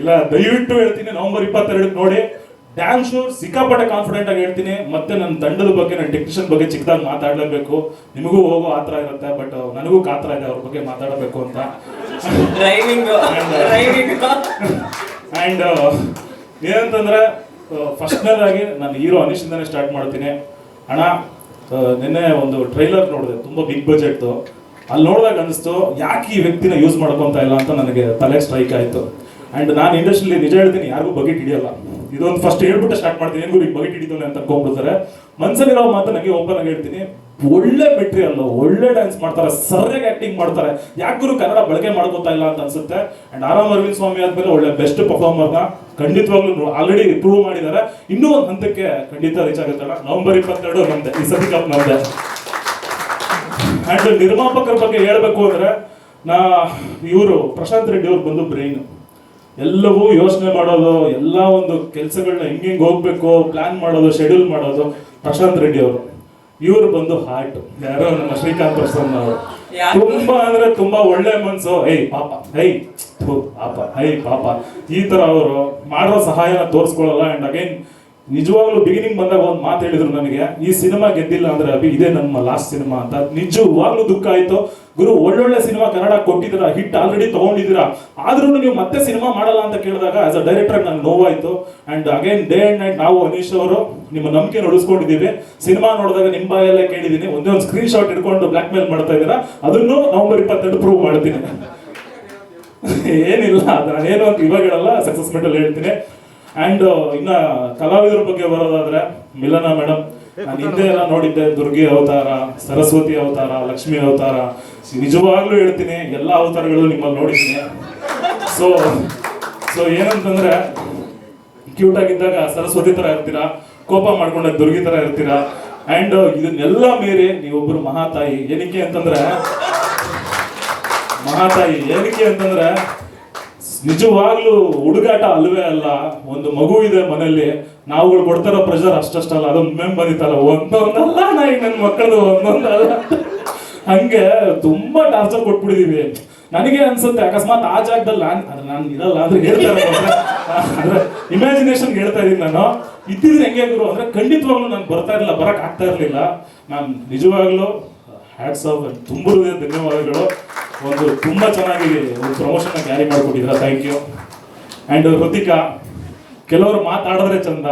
ಇಲ್ಲ ದಯವಿಟ್ಟು ಹೇಳ್ತೀನಿ ನವೆಂಬರ್ ಇಪ್ಪತ್ತೆರಡಕ್ಕೆ ನೋಡಿ. ಡ್ಯಾನ್ಸ್ ಶೂರ್ ಸಿಕ್ಕಾಪಟ್ಟೆ ಕಾನ್ಫಿಡೆಂಟ್ ಆಗಿ ಹೇಳ್ತೀನಿ. ಮತ್ತೆ ನನ್ನ ತಂಡದ ಬಗ್ಗೆ ನನ್ನ ಟೆಕ್ನಿಷಿಯನ್ ಬಗ್ಗೆ ಚಿಕ್ಕದಾಗಿ ಮಾತಾಡಲೇಬೇಕು. ನಿಮಗೂ ಹೋಗೋ ಆತರ ಇರುತ್ತೆ ಬಟ್ ನನಗೂ ಕಾತರ ಇದೆ ಅವ್ರ ಬಗ್ಗೆ ಮಾತಾಡಬೇಕು ಅಂತ. ಆ್ಯಂಡ್ ಏನಂತಂದ್ರೆ ಫಸ್ಟ್ನೇದಾಗಿ ನಾನು ಹೀರೋ ಅನಿಶಿಂದಾನೆ ಸ್ಟಾರ್ಟ್ ಮಾಡ್ತೀನಿ. ಅಣ್ಣ ನಿನ್ನೆ ಒಂದು ಟ್ರೈಲರ್ ನೋಡಿದೆ ತುಂಬ ಬಿಗ್ ಬಜೆಟ್ ಅಲ್ಲಿ ನೋಡಿದಾಗ ಅನಿಸ್ತು ಯಾಕೆ ಈ ವ್ಯಕ್ತಿನ ಯೂಸ್ ಮಾಡ್ಕೊತಾ ಇಲ್ಲ ಅಂತ ನನಗೆ ತಲೆ ಸ್ಟ್ರೈಕ್ ಆಯಿತು. ಆ್ಯಂಡ್ ನಾನು ಇಂಡಸ್ಟ್ರಿಲಿ ನಿಜ ಹೇಳ್ತೀನಿ, ಯಾರಿಗೂ ಬಗೆಟ್ ಹಿಡಿಯಲ್ಲ. ಇದೊಂದು ಫಸ್ಟ್ ಹೇಳ್ಬಿಟ್ಟು ಸ್ಟಾರ್ಟ್ ಮಾಡ್ತೀನಿ. ಏನ್ ಗುರಿ ಬಗೆಟ್ ಹಿಡಿತಾನೆ ಅಂತ ಅನ್ಕೊಂಡ್ಬಿಡ್ತಾರೆ. ಮನ್ಸಲ್ಲಿರೋ ಮಾತು ನನಗೆ ಓಪನ್ ಆಗಿ ಹೇಳ್ತೀನಿ. ಒಳ್ಳೆ ಮೆಟೀರಿಯಲ್ ಒಳ್ಳೆ ಡ್ಯಾನ್ಸ್ ಮಾಡ್ತಾರೆ, ಸರಿಯಾಗಿ ಆಕ್ಟಿಂಗ್ ಮಾಡ್ತಾರೆ. ಯಾಕೂ ಕನ್ನಡ ಬಳಕೆ ಮಾಡ್ಕೋತಾ ಇಲ್ಲ ಅಂತ ಅನ್ಸುತ್ತೆ? ಅಂಡ್ ಆರಾಮ್ ಅರವಿಂದ್ ಸ್ವಾಮಿ ಆದ್ಮೇಲೆ ಒಳ್ಳೆ ಬೆಸ್ಟ್ ಪರ್ಫಾರ್ಮರ್ನ ಖಂಡಿತವಾಗ್ಲೂ ಆಲ್ರೆಡಿ ಪ್ರೂವ್ ಮಾಡಿದ್ದಾರೆ. ಇನ್ನೂ ಒಂದು ಹಂತಕ್ಕೆ ಖಂಡಿತ ರೀಚ್ ಆಗುತ್ತೆ ನವೆಂಬರ್ ಇಪ್ಪತ್ತೆರಡು ನಮ್ದೆ ಈ ಸತಿ ಕಪ್ ನಮ್ದೆ ಅಂಡ್ ನಿರ್ಮಾಪಕರ ಬಗ್ಗೆ ಹೇಳ್ಬೇಕು ಅಂದ್ರೆ, ನಾ ಇವರು ಪ್ರಶಾಂತ್ ರೆಡ್ಡಿ ಅವ್ರು ಬಂದು ಬ್ರೈನ್ ಎಲ್ಲವೂ ಯೋಚನೆ ಮಾಡೋದು ಎಲ್ಲ ಒಂದು ಕೆಲಸಗಳನ್ನ ಹೆಂಗೆ ಹೆಂಗೆ ಹೋಗ್ಬೇಕು ಪ್ಲಾನ್ ಮಾಡೋದು ಶೆಡ್ಯೂಲ್ ಮಾಡೋದು ಪ್ರಶಾಂತ್ ರೆಡ್ಡಿ ಅವರು. ಇವರು ಬಂದು ಹಾರ್ಟ್ ಯಾರೋ ನಮ್ಮ ಶ್ರೀಕಾಂತ್ ಪ್ರಸನ್ನ ಅವರು. ತುಂಬಾ ಅಂದ್ರೆ ತುಂಬಾ ಒಳ್ಳೆ ಮನ್ಸು. ಐ ಪಾಪ. ಐ ಪಾಪ. ಐ ಪಾಪ. ಈ ತರ ಅವರು ಮಾಡೋ ಸಹಾಯನ ತೋರಿಸ್ಕೊಳ್ಳಲ್ಲ. ಅಂಡ್ ಅಗೈನ್ ನಿಜವಾಗ್ಲೂ ಬಿಗಿನಿಂಗ್ ಬಂದಾಗ ಒಂದು ಮಾತು ಹೇಳಿದ್ರು ನನಗೆ, ಈ ಸಿನಿಮಾ ಗೆದ್ದಿಲ್ಲ ಅಂದ್ರೆ ಅಭಿ ಇದೇ ನಮ್ಮ ಲಾಸ್ಟ್ ಸಿನಿಮಾ ಅಂತ. ನಿಜವಾಗ್ಲೂ ದುಃಖ ಆಯ್ತು. ಗುರು, ಒಳ್ಳೊಳ್ಳೆ ಸಿನಿಮಾ ಕನ್ನಡ ಕೊಟ್ಟಿದ್ದೀರಾ? ಹಿಟ್ ಆಲ್ರೆಡಿ ತಗೊಂಡಿದ್ದೀರಾ? ಆದ್ರೂ ನೀವು ಮತ್ತೆ ಸಿನಿಮಾ ಮಾಡಲ್ಲ ಅಂತ ಕೇಳಿದಾಗ ಆಸ್ ಅ ಡೈರೆಕ್ಟರ್ ನಂಗೆ ನೋವಾಯ್ತು. And again day and night ನಾವು ಅನೀಶ್ ಅವರು ನಿಮ್ಮ ನಂಬಿಕೆ ನಡೆಸ್ಕೊಂಡಿದ್ದೀವಿ ಸಿನಿಮಾ ನೋಡಿದಾಗ ನಿಮ್ಮ ಬಾಯಲ್ಲೇ ಕೇಳಿದ್ದೀನಿ. ಒಂದೇ ಒಂದು ಸ್ಕ್ರೀನ್ ಶಾಟ್ ಇಟ್ಕೊಂಡು ಬ್ಲಾಕ್ ಮೇಲ್ ಮಾಡ್ತಾ ಇದ್ದೀರಾ? ಅದನ್ನು ನವೆಂಬರ್ ಇಪ್ಪತ್ತೆರಡು ಪ್ರೂವ್ ಮಾಡ್ತೀನಿ. ಏನಿಲ್ಲ, ನಾನೇನು ಅಂತ ಇವಾಗ ಹೇಳಲ್ಲ ಸಕ್ಸಸ್ ಮೆಟಲ್ ಹೇಳ್ತೀನಿ. ಅಂಡ್ ಇನ್ನ ಕಲಾವಿದರ ಬಗ್ಗೆ ಬರೋದಾದ್ರೆ ಮಿಲನ ಮೇಡಮ್ ನಾನು ಹಿಂದೆ ಎಲ್ಲ ನೋಡಿದ್ದೆ, ದುರ್ಗಿ ಅವತಾರ, ಸರಸ್ವತಿ ಅವತಾರ, ಲಕ್ಷ್ಮಿ ಅವತಾರ. ನಿಜವಾಗ್ಲೂ ಹೇಳ್ತೀನಿ, ಎಲ್ಲ ಅವತಾರಗಳು ನಿಮ್ಮಲ್ಲಿ ನೋಡಿದ್ದೀನಿ. ಸೊ ಸೊ ಏನಂತಂದ್ರೆ ಕ್ಯೂಟ್ ಆಗಿದ್ದಾಗ ಸರಸ್ವತಿ ತರ ಇರ್ತೀರಾ, ಕೋಪ ಮಾಡ್ಕೊಂಡ ದುರ್ಗಿ ತರ ಇರ್ತೀರಾ? ಅಂಡ್ ಇದನ್ನೆಲ್ಲ ಮೀರಿ ನೀವೊಬ್ರು ಮಹಾತಾಯಿ. ಏನಕ್ಕೆ ಅಂತಂದ್ರೆ, ಮಹಾತಾಯಿ, ಏನಕ್ಕೆ ಅಂತಂದ್ರೆ ನಿಜವಾಗ್ಲೂ ಹುಡುಗಾಟ ಅಲ್ವೇ ಅಲ್ಲ. ಒಂದು ಮಗು ಇದೆ ಮನೆಯಲ್ಲಿ. ನಾವುಗಳು ಕೊಡ್ತಾರೋ ಪ್ರೆಷರ್ ಅಷ್ಟಷ್ಟಲ್ಲ. ಅದೊಂದು ಮೇಮ್ ಬಂದಿತ್ತಲ್ಲ ಒಂದೊಂದಲ್ಲ ನಾ ಈಗ ನನ್ನ ಮಕ್ಕಳದು, ಒಂದೊಂದಲ್ಲ. ಹಂಗೆ ತುಂಬಾ ಟಾರ್ಚರ್ ಕೊಟ್ಬಿಟ್ಟಿದೀವಿ. ನನಗೆ ಅನ್ಸುತ್ತೆ, ಅಕಸ್ಮಾತ್ ಆ ಜಾಗದಲ್ಲಿ ನಾನು ನಾನು ಇರಲ್ಲ ಅಂದ್ರೆ ಹೇಳ್ತಾರೆ ಅಂದ್ರೆ ಇಮ್ಯಾಜಿನೇಷನ್ ಹೇಳ್ತಾ ಇದೀನಿ ನಾನು. ಇದ್ದಿದ್ರೆ ಹೆಂಗೆ ಗುರು? ಅಂದ್ರೆ ಖಂಡಿತವಾಗ್ಲೂ ನಾನು ಬರ್ತಾ ಇರಲಿಲ್ಲ, ಬರಕ್ ಆಗ್ತಾ ಇರಲಿಲ್ಲ. ನಾನು ನಿಜವಾಗ್ಲೂ ಹ್ಯಾಟ್ಸ್ ಆಫ್ ತುಂಬ ಧನ್ಯವಾದಗಳು. ಒಂದು ತುಂಬಾ ಚೆನ್ನಾಗಿ ಒಂದು ಪ್ರಮೋಷನ್ ಕ್ಯಾರಿ ಮಾಡಿಕೊಟ್ಟಿದ್ರ ಥ್ಯಾಂಕ್ ಯು ಅಂಡ್ ಹೃತಿಕ, ಕೆಲವರು ಮಾತಾಡಿದ್ರೆ ಚಂದ.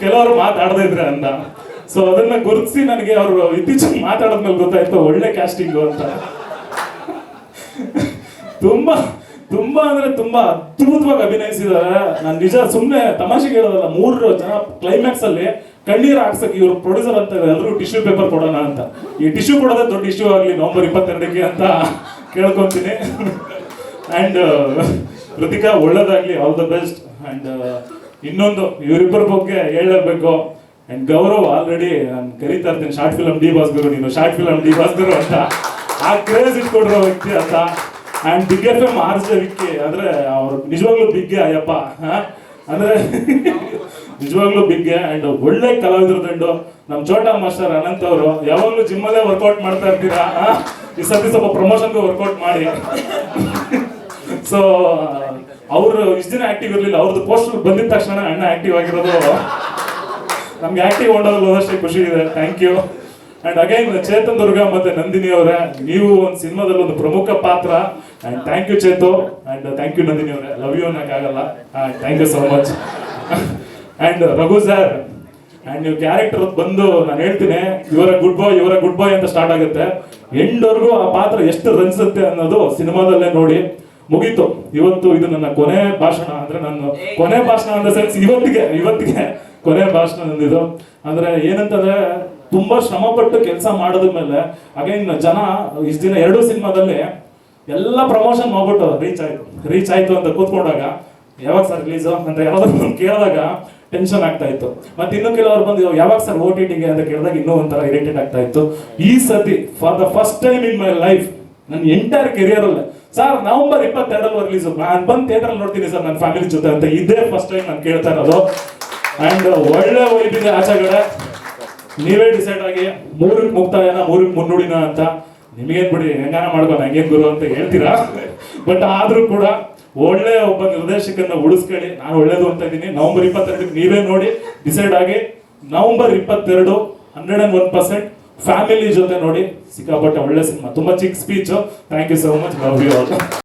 ಕೆಲವರು ಮಾತಾಡದೇ ಇದ್ರೆ ಅಂದ. ಸೊ ಅದನ್ನ ಗುರುತಿಸಿ ನನಗೆ ಅವರು ಇತ್ತೀಚೆಗೆ ಮಾತಾಡೋದ್ಮೇಲೆ ಗೊತ್ತಾಯ್ತು, ಒಳ್ಳೆ ಕ್ಯಾಸ್ಟಿಂಗು ಅಂತ. ತುಂಬಾ ತುಂಬಾ ಅಂದ್ರೆ ತುಂಬಾ ಅದ್ಭುತವಾಗಿ ಅಭಿನಯಿಸಿದ್ದಾರೆ. ನಾನು ನಿಜ ಸುಮ್ಮನೆ ತಮಾಷೆಗೆ ಹೇಳೋದಲ್ಲ, ಮೂರು ಜನ ಕ್ಲೈಮ್ಯಾಕ್ಸ್ ಅಲ್ಲಿ ಕಣ್ಣೀರು ಹಾಕ್ಸಕ್ ಇವರು ಪ್ರೊಡ್ಯೂಸರ್ ಅಂತ ಎಲ್ಲರೂ ಟಿಶ್ಯೂ ಪೇಪರ್ ಕೊಡೋಣ ಅಂತ. ಈ ಟಿಶ್ಯೂ ಕೊಡೋದೇ ದೊಡ್ಡ ಇಶ್ಯೂ ಆಗಲಿ ನವಂಬರ್ ಇಪ್ಪತ್ತೆರಡಕ್ಕೆ ಅಂತ ಕೇಳ್ಕೊತೀನಿ. ಅಂಡ್ ಕೃತಿಕಾ ಒಳ್ಳೇದಾಗ್ಲಿ. ಆಲ್ ದ ಬೆಸ್ಟ್ ಅಂಡ್ ಇನ್ನೊಂದು, ಇವರಿಬ್ಬರ ಬಗ್ಗೆ ಹೇಳಬೇಕು ಅಂಡ್ ಗೌರವ್ ಆಲ್ರೆಡಿ ನಾನು ಕರಿತಾ ಇರ್ತೀನಿ. ಶಾರ್ಟ್ ಫಿಲಮ್ ಡಿ ಬಾಸ್ಗರು ನೀನು ಶಾರ್ಟ್ ಫಿಲಮ್ ಡಿ ಬಾಸ್ಗರು ಅಂತ. ಆ ಕ್ರೇಜ್ ಇಟ್ಕೊಡ್ರೋ ವ್ಯಕ್ತಿ ಅಂತ. And big F M RJ Vicky ಅಂದ್ರೆ ಅವ್ರು ನಿಜವಾಗ್ಲೂ ಬಿಗ್ಗೆ ಅಯ್ಯಪ್ಪ. ಹಾ? ಅಂದ್ರೆ ನಿಜವಾಗ್ಲೂ ಬಿಗ್ ಅಂಡ್ ಒಳ್ಳೆ ಕಲಾವಿದ್ರ ದಂಡು. ನಮ್ಮ ಚೋಟಾ ಮಾಸ್ಟರ್ ಅನಂತ್ ಅವರು, ಯಾವಾಗಲೂ ಜಿಮ್ಮಲ್ಲೇ ವರ್ಕೌಟ್ ಮಾಡ್ತಾ ಇರ್ತೀರಾ? ಈ ಸತಿ ಸ್ವಲ್ಪ ಪ್ರಮೋಷನ್ಗೆ ವರ್ಕೌಟ್ ಮಾಡಿ. ಸೊ ಅವರು ಇಷ್ಟು ದಿನ ಆಕ್ಟಿವ್ ಇರಲಿಲ್ಲ ಅವ್ರದ್ದು ಪೋಸ್ಟರ್ ಬಂದಿದ ತಕ್ಷಣ ಅಣ್ಣ ಆಕ್ಟಿವ್ ಆಗಿರೋದು. ನಮ್ಗೆ ಆಕ್ಟಿವ್ ಹೊಂಡೋದ್ರಲ್ಲಿ ಹೋದಷ್ಟೇ ಖುಷಿ ಇದೆ. Thank you and again Chetan Durga ಮತ್ತೆ ನಂದಿನಿ ಅವರೇ, ನೀವು ಒಂದು ಸಿನಿಮಾದಲ್ಲಿ ಒಂದು ಪ್ರಮುಖ ಪಾತ್ರ. And thank you Chetu and thank you Nandini ಅವರೇ. Love you ಅನ್ನೋಕ್ಕಾಗಲ್ಲ. Thank you so much and Raghu sir and ನೀವು ಕ್ಯಾರೆಕ್ಟರ್ ಬಂದು ನಾನು ಹೇಳ್ತೀನಿ. ಇವರ ಗುಡ್ ಬಾಯ್ ಇವರ ಗುಡ್ ಬಾಯ್ ಅಂತ ಸ್ಟಾರ್ಟ್ ಆಗುತ್ತೆ. ಎಂಡ್ವರೆಗೂ ಆ ಪಾತ್ರ ಎಷ್ಟು ರನ್ಸುತ್ತೆ ಅನ್ನೋದು ಸಿನಿಮಾದಲ್ಲೇ ನೋಡಿ ಮುಗೀತು. ಇವತ್ತು ಇದು ನನ್ನ ಕೊನೆ ಭಾಷಣ ಅಂದ್ರೆ ನಾನು ಕೊನೆ ಭಾಷಣ ಅಂದ್ರೆ ಸೆನ್ಸ್ ಇವತ್ತಿಗೆ ಇವತ್ತಿಗೆ ಕೊನೆ ಭಾಷಣ ನಂದಿದು. ಅಂದ್ರೆ ಏನಂತಂದ್ರೆ ತುಂಬಾ ಶ್ರಮಪಟ್ಟು ಕೆಲಸ ಮಾಡಿದ ಮೇಲೆ ಅಗೈನ್ ಜನ ಇಷ್ಟು ದಿನ ಎರಡು ಸಿನಿಮಾದಲ್ಲಿ ಎಲ್ಲ ಪ್ರಮೋಷನ್ ಮಾಡ್ಬಿಟ್ಟು ರೀಚ್ ಆಯ್ತು. ರೀಚ್ ಆಯ್ತು ಅಂತ ಕೂತ್ಕೊಂಡಾಗ ಯಾವಾಗ ಸರ್ ರಿಲೀಸ್ ಅಂತ ಯಾವ್ದಾದ್ರು ಕೇಳಿದಾಗ ಟೆನ್ಷನ್ ಆಗ್ತಾ ಇತ್ತು. ಮತ್ತೆ ಇನ್ನು ಕೆಲವರು ಬಂದು ಯಾವಾಗ ಸರ್ ಓ ಟಿ ಟಿಗೆ ಅಂತ ಕೇಳಿದಾಗ ಇನ್ನೂ ಒಂಥರ ಇರಿಟೇಟ್ ಆಗ್ತಾ ಇತ್ತು. ಈ ಸತಿ for the first time in my life ನನ್ನ ಎಂಟೈರ್ ಕೆರಿಯರ್ ಅಲ್ಲ ಸರ್ ನವೆಂಬರ್ ಇಪ್ಪತ್ತೆರಡಲ್ಲಿ ರಿಲೀಸ್ ನಾನು ಬಂದು ಥಿಯೇಟರ್ ನೋಡ್ತೀನಿ ಸರ್ ನನ್ನ ಫ್ಯಾಮಿಲಿ ಜೊತೆ ಅಂತ ಇದೇ ಫಸ್ಟ್ ಟೈಮ್ ನಾನು ಕೇಳ್ತಾ ಇರೋದು. ಅಂಡ್ ಒಳ್ಳೆ ಇದೆ ಆಚೆಗಡೆ ನೀವೇ ಡಿಸೈಡ್ ಆಗಿ, ಮೂರಕ್ಕೆ ಮುಕ್ತಾಯನ, ಮೂರಕ್ಕೆ ಮುನ್ನುಡಿನ ಅಂತ ನಿಮಗೇನ್ ಬಿಡಿ ಹೆಂಗಾನ ಮಾಡ್ಕೊಂಡು ಹಂಗೇನ್ ಗುರು ಅಂತ ಹೇಳ್ತೀರಾ? ಬಟ್ ಆದ್ರೂ ಕೂಡ ಒಳ್ಳೆ ಒಬ್ಬ ನಿರ್ದೇಶಕನ ಉಳಿಸ್ಕೊಳ್ಳಿ. ನಾನು ಒಳ್ಳೇದು ಅಂತ ಇದ್ದೀನಿ. ನವೆಂಬರ್ ಇಪ್ಪತ್ತೆರಡಕ್ಕೆ ನೀವೇ ನೋಡಿ. ಡಿಸೈಡ್ ಆಗಿ ನವೆಂಬರ್ ಇಪ್ಪತ್ತೆರಡು hundred and one percent family ಜೊತೆ ನೋಡಿ. ಸಿಕ್ಕಾಪಟ್ಟೆ ಒಳ್ಳೆ ಸಿನಿಮಾ. ತುಂಬಾ ಚಿಕ್ಕ speech thank you so much love you all